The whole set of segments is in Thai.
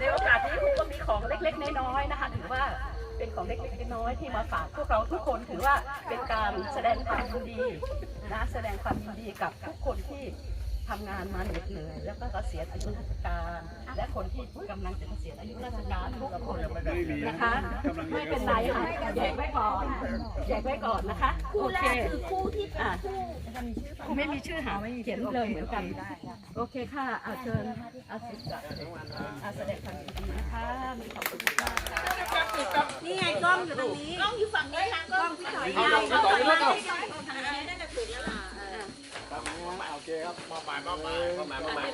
ในโอกาสนี้ผมก็มีของเล็กๆ น้อยๆนะคะถือว่าเป็นของเล็กๆน้อยๆที่มาฝากพวกเราทุกคนถือว่าเป็นการแสดงความยินดีนะแสดงความยินดีกับทุกคนที่ทำงานมาเหน็ดเหนื่อยแล้วก็เกษียณอายุราชการ และคนที่กำลังจะเกษียณอายุราชการทุกคนนะคะไม่เป็นไรค่ะแยกไว้ก่อนแยกไว้ก่อนนะคะคู่โอแรเคกคือคู่ที่ เป็นอะคู่ไม่มีชื่อหาเขียนเลยเหมือนกัน โอเคค่ะอาเชิญอาสิกะอาแสดงความยินดีนะคะมีขอบคุณมากค่ะนี่ไงกล้องอยู่ตรงนี้ กล้องอยู่ฝั่งนี้ค่ะกล้องพี่ถอยยาวเอาต่อไปแล้วต่อทางนี้น่าจะถึงแล้วล่ะโอเคครับมอบหมายมอบหมายมอบหมายมอบหมาย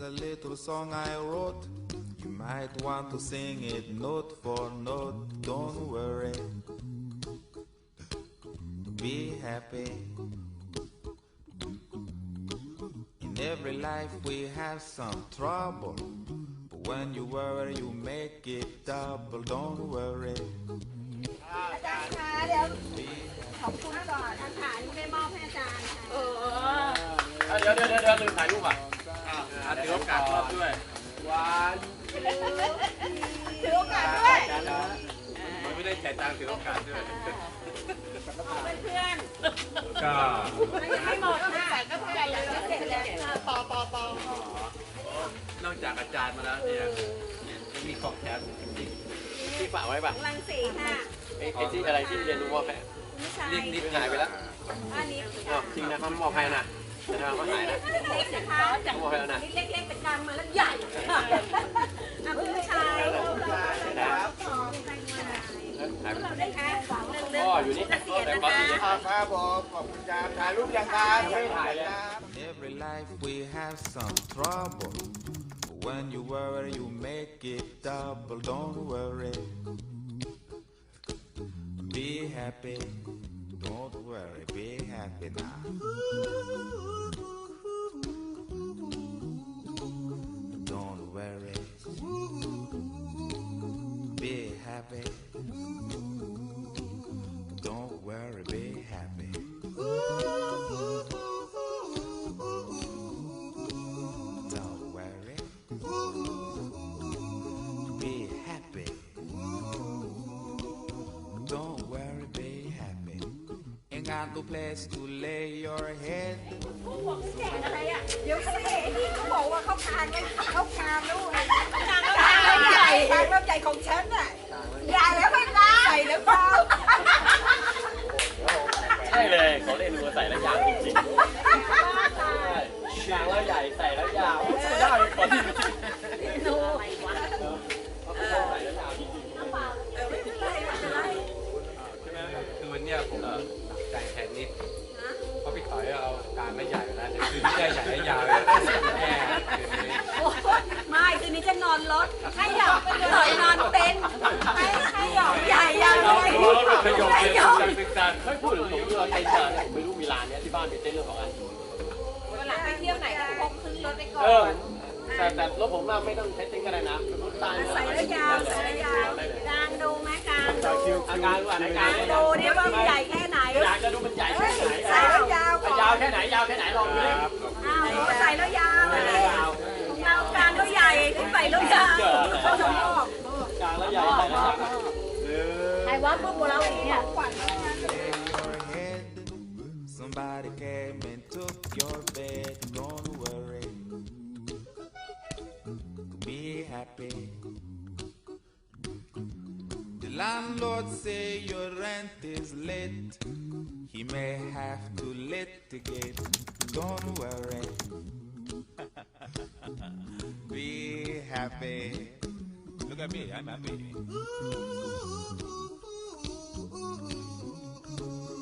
a little song I wrote. You might want to sing it note for note. Don't worry. Be happy. In every life we have some trouble. But when you worry, you make it double. Don't worry. อาจารย์คะเดี๋ยวขอบคุณก่อนอาจารย์ได้มอบให้อาจารย์ค่ะ เออ อ่ะเดี๋ยวเดี๋ยวเดี๋ยวเดี๋ยวลืมถ่ายรูปอ่ะอ่ะถือโอ กาสรอบด้วยวันถือโอกาสด้วยมันไม่ได้จ่ายตังค์ถือโอกาสด้วยเพื่อนก็ๆยังไม่หมดค่ะก็ใหญ่ยังไม่เสร็จแล้วปอปอปอนอกจากอาจารย์มาแล้วเนี่ยยังมีของแถมจริงที่ฝากไว้ป่ะรังสีค่ะไอ้ไอ้ที่อะไรที่เรียนรู้ว่าแพ้นิชัยรีบรีบหายไปแล้วอันนี้อ๋อจริงนะมันมอบให้นะ นะมันหายนะเล็กนะคะเขามอบให้แล้วนะเล็กๆเป็นกลางมาแล้วใหญ่อะคุณผู้ชายหายไปเราได้คะหนึ่งเรื่องพ่ออยู่นี่เกษียณแต่นะขอคะสี่ครับครับผมขอบคุณครับถ่ายรูปยังครับยังไม่ถ่ายเลย every life we have some trouble. But when you worry, you make it double. Don't worry. Be happy. Don't worry. Be happy now. Be happy. Don't worry. Be happy. Don't worry. Be happy. Don't worry, be happy. Ain't got no place to lay your head. แจกอะไรอ่ะ เดี๋ยวสินี่เขาบอกว่าเขาทานไม่เขาทานลูก ใจของฉันน่ะ ดถึงผมที่เราใช้เจอไม่รู้มีร้านเนี้ยที่บ้านมีเต้นเรื่องของอันวันหลังไปเที่ยวไหนก็พกขึ้นรถไปก่อเออ นแต่แต่รถผมน่ะไม่ต้องใช้เต้นก็ได้นะตายใส่แล้วยาวใส่แล้วยาวกลางดูไหมกลางดูอาการว่าอาการดูเนี่ยว่ามันใหญ่แค่ ใครว่าพวกเราอีกเนี่ย Lay your head. Somebody came and took your bed. Don't worry. Be happy. The landlord say your rent is late. He may have to litigate. Don't worry. Be happy. Look at me, I'm happy. ooh, ooh, ooh.